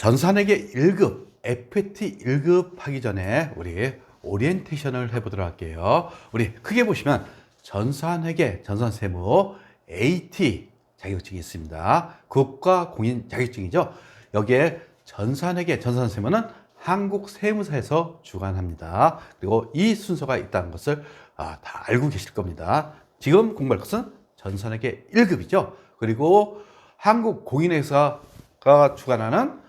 전산에게 1급, FT 1급 하기 전에 우리 오리엔테이션을 해보도록 할게요. 우리 크게 보시면 전산회계, 전산세무, AT 자격증이 있습니다. 국가 공인 자격증이죠. 여기에 전산회계, 전산세무는 한국세무사에서 주관합니다. 그리고 이 순서가 있다는 것을 아, 다 알고 계실 겁니다. 지금 공부할 것은 전산회계 1급이죠. 그리고 한국공인회사가 주관하는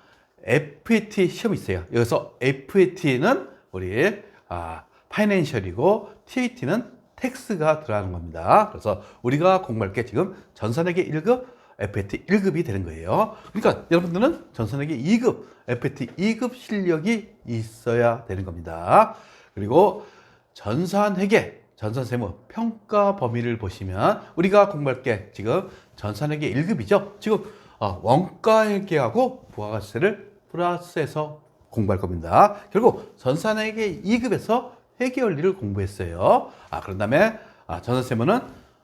FAT 시험이 있어요. 여기서 FAT는 우리 아, 파이낸셜이고 TAT는 텍스가 들어가는 겁니다. 그래서 우리가 공부할 게 지금 전산회계 1급, FAT 1급이 되는 거예요. 그러니까 여러분들은 전산회계 2급, FAT 2급 실력이 있어야 되는 겁니다. 그리고 전산회계, 전산세무 평가 범위를 보시면 우리가 공부할 게 지금 전산회계 1급이죠. 지금 어, 원가회계하고 부가가치세를 플러스해서 공부할 겁니다. 결국 전산회계 2급에서 회계 원리를 공부했어요. 아, 그런 다음에 아, 전산세무는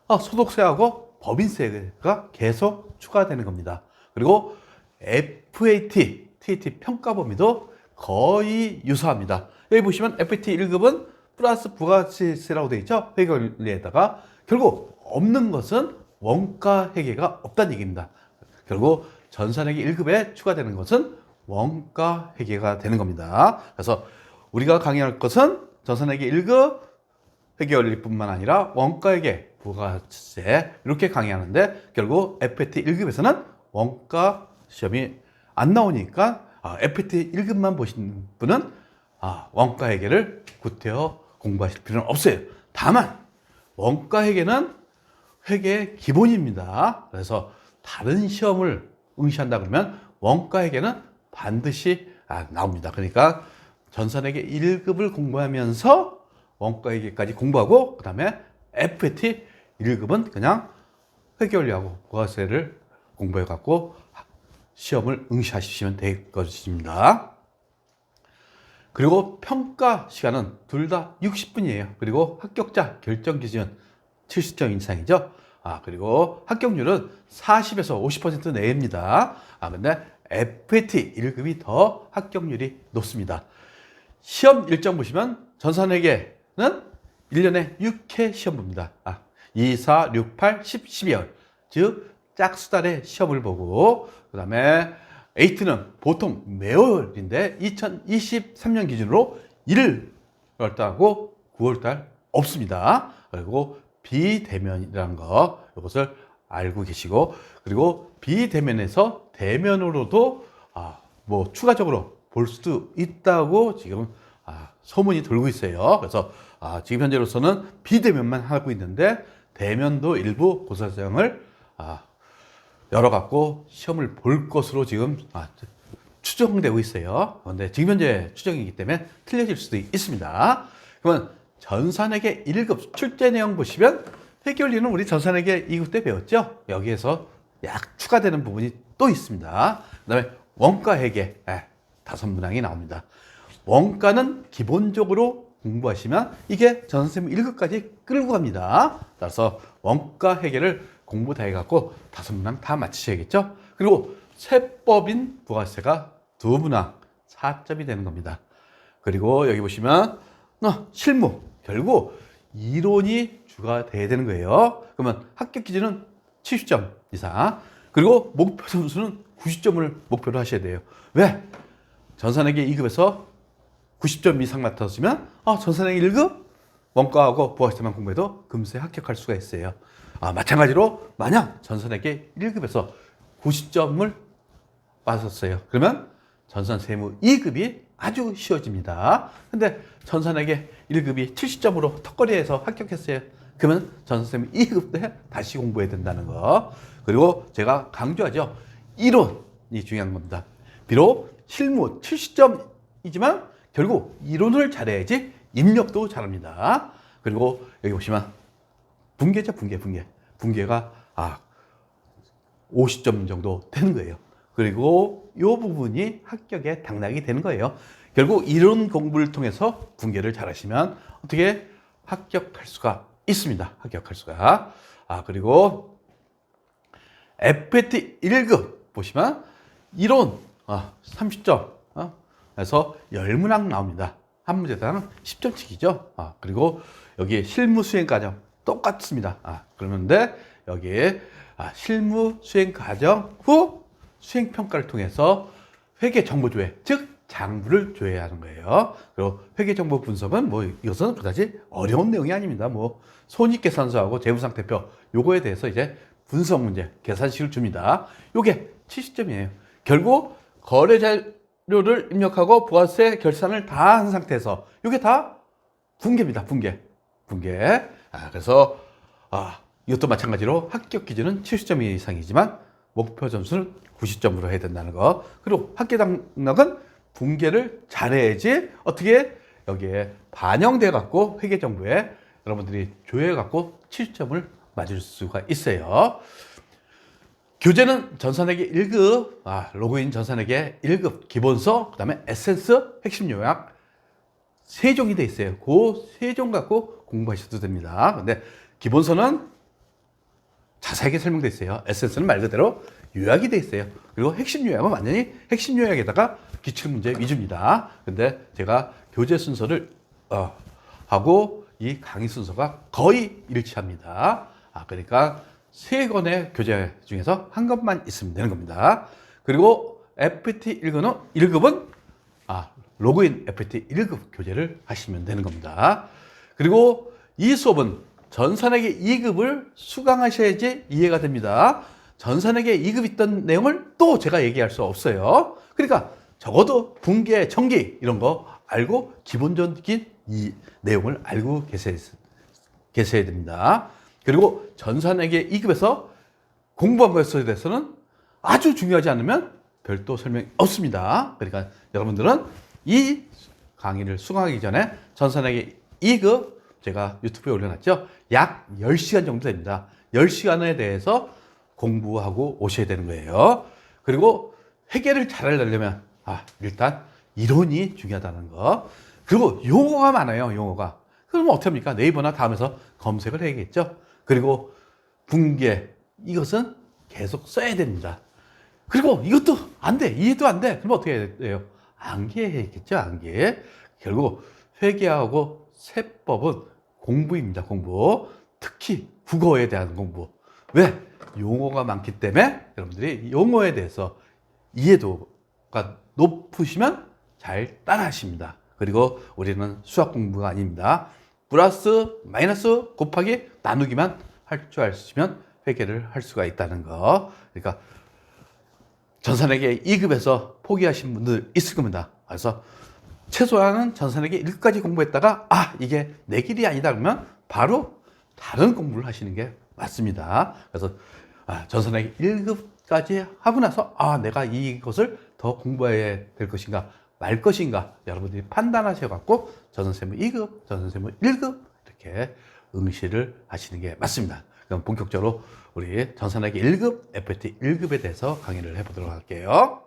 아, 소득세하고 법인세가 계속 추가되는 겁니다. 그리고 FAT, TAT 평가 범위도 거의 유사합니다. 여기 보시면 FAT 1급은 플러스 부가가치세라고 되어 있죠. 회계 원리에다가 결국 없는 것은 원가 회계가 없다는 얘기입니다. 결국 전산회계 1급에 추가되는 것은 원가 회계가 되는 겁니다. 그래서 우리가 강의할 것은 전산회계 1급 회계 원리뿐만 아니라 원가 회계, 부가가치세 이렇게 강의하는데 결국 FAT 1급에서는 원가 시험이 안 나오니까 아, FAT 1급만 보신 분은 아, 원가 회계를 구태여 공부하실 필요는 없어요. 다만 원가 회계는 회계의 기본입니다. 그래서 다른 시험을 응시한다 그러면 원가 회계는 반드시 아, 나옵니다. 그러니까 전산회계 1급을 공부하면서 원가 회계까지 공부하고 그 다음에 FAT 1급은 그냥 회계 원리하고 부가세를 공부해 갖고 시험을 응시하시면 될 것입니다. 그리고 평가 시간은 둘 다 60분이에요. 그리고 합격자 결정 기준 70점 이상이죠. 아, 그리고 합격률은 40에서 50% 내입니다. 아, 근데 FAT 1급이 더 합격률이 높습니다. 시험 일정 보시면 전산회계는 1년에 6회 시험 봅니다. 아, 2, 4, 6, 8, 10, 12월. 즉, 짝수달의 시험을 보고, 그 다음에 에이트는 보통 매월인데 2023년 기준으로 1월달하고 9월달 없습니다. 그리고 비대면이라는 거 이것을 알고 계시고 그리고 비대면에서 대면으로도 아, 뭐 추가적으로 볼 수도 있다고 지금 아, 소문이 돌고 있어요. 그래서 아, 지금 현재로서는 비대면만 하고 있는데 대면도 일부 고사장을 아, 열어갖고 시험을 볼 것으로 지금 아, 추정되고 있어요. 그런데 지금 현재 추정이기 때문에 틀려질 수도 있습니다. 그러면 전산회계 1급 출제 내용 보시면 회계원리는 우리 전산회계 2급 때 배웠죠? 여기에서 약 추가되는 부분이 또 있습니다. 그 다음에 원가 회계 예, 다섯 문항이 나옵니다. 원가는 기본적으로 공부하시면 이게 전산세무 1급까지 끌고 갑니다. 따라서 원가 회계를 공부 다 해갖고 다섯 문항 다 맞히셔야겠죠? 그리고 세법인 부가세가 두 문항 4점이 되는 겁니다. 그리고 여기 보시면 어, 실무 결국 이론이 주가 돼야 되는 거예요. 그러면 합격 기준은 70점 이상. 그리고 목표 점수는 90점을 목표로 하셔야 돼요. 왜? 전산회계 2급에서 90점 이상 맡았으면 아, 전산회계 1급 원가하고 부가세만 공부해도 금세 합격할 수가 있어요. 아, 마찬가지로 만약 전산회계 1급에서 90점을 빠졌어요. 그러면 전산 세무 2급이 아주 쉬워집니다. 근데 전산회계 1급이 70점으로 턱걸이에서 합격했어요. 그러면 전산세무 2급 때 다시 공부해야 된다는 거. 그리고 제가 강조하죠. 이론이 중요한 겁니다. 비록 실무 70점이지만 결국 이론을 잘해야지 입력도 잘합니다. 그리고 여기 보시면 분계죠, 분계, 분계. 분계가 아 50점 정도 되는 거예요. 그리고 이 부분이 합격에 당락이 되는 거예요. 결국 이론 공부를 통해서 분계를 잘 하시면 어떻게 합격할 수가 있습니다. 합격할 수가. 아 그리고 FAT 1급 보시면 이론 어, 30점. 어? 그래서 10문항 나옵니다. 한 문제당 10점씩이죠. 아, 그리고 여기 실무 수행 과정 똑같습니다. 아, 그러는데 여기에 아, 실무 수행 과정 후 수행 평가를 통해서 회계 정보 조회, 즉 장부를 조회하는 거예요. 그리고 회계 정보 분석은 뭐 이것은 그다지 어려운 내용이 아닙니다. 뭐 손익계산서하고 재무상태표 요거에 대해서 이제 분석 문제, 계산식을 줍니다. 요게 70점이에요. 결국 거래 자료를 입력하고 부가세 결산을 다 한 상태에서 요게 다 붕괴입니다. 붕괴. 붕괴. 아, 그래서 아, 이것도 마찬가지로 합격 기준은 70점 이상이지만 목표 점수는 90점으로 해야 된다는 거. 그리고 합계 당락은 붕괴를 잘해야지 어떻게 여기에 반영돼 갖고 회계 정보에 여러분들이 조회해 갖고 70점을 맞을 수가 있어요. 교재는 전산회계 1급, 아, 로그인 전산회계 1급 기본서, 그 다음에 에센스, 핵심 요약 세 종이 돼 있어요. 그 세 종 갖고 공부하셔도 됩니다. 근데 기본서는 자세하게 설명돼 있어요. 에센스는 말 그대로 요약이 돼 있어요. 그리고 핵심 요약은 완전히 핵심 요약에다가 기출 문제 위주입니다. 근데 제가 교재 순서를 어, 하고 이 강의 순서가 거의 일치합니다. 아, 그러니까 세 권의 교재 중에서 한 것만 있으면 되는 겁니다. 그리고 FT 1급은, 1급은 아, 로그인 FT 1급 교재를 하시면 되는 겁니다. 그리고 이 수업은 전산에게 2급을 수강하셔야지 이해가 됩니다. 전산에게 2급 있던 내용을 또 제가 얘기할 수 없어요. 그러니까 적어도 붕괴, 전기 이런 거 알고 기본적인 이 내용을 알고 계셔야, 계셔야 됩니다. 그리고 전산에게 2급에서 공부한 것에 대해서는 아주 중요하지 않으면 별도 설명이 없습니다. 그러니까 여러분들은 이 강의를 수강하기 전에 전산에게 2급 제가 유튜브에 올려놨죠. 약 10시간 정도 됩니다. 10시간에 대해서 공부하고 오셔야 되는 거예요. 그리고 회계를 잘 하려면 아, 일단 이론이 중요하다는 거. 그리고 용어가 많아요, 용어가. 그러면 어떻게 합니까? 네이버나 다음에서 검색을 해야겠죠. 그리고 붕괴 이것은 계속 써야 됩니다. 그리고 이것도 안 돼. 이해도 안 돼. 그럼 어떻게 해야 돼요? 암기해야겠죠, 암기. 결국 회계하고 세법은 공부입니다, 공부. 특히 국어에 대한 공부. 왜? 용어가 많기 때문에 여러분들이 용어에 대해서 이해도가 높으시면 잘 따라 하십니다. 그리고 우리는 수학 공부가 아닙니다. 플러스, 마이너스, 곱하기, 나누기만 할 줄 아시면 회계를 할 수가 있다는 거. 그러니까 전산에게 2급에서 포기하신 분들 있을 겁니다. 그래서 최소한은 전산에게 1급까지 공부했다가 아 이게 내 길이 아니다 그러면 바로 다른 공부를 하시는 게 맞습니다. 그래서 아, 전산에게 1급까지 하고 나서 아 내가 이것을 더 공부해야 될 것인가 말 것인가 여러분들이 판단하셔 갖고 전산세무 2급, 전산세무 1급 이렇게 응시를 하시는 게 맞습니다. 그럼 본격적으로 우리 전산회계 1급, FT 1급에 대해서 강의를 해보도록 할게요.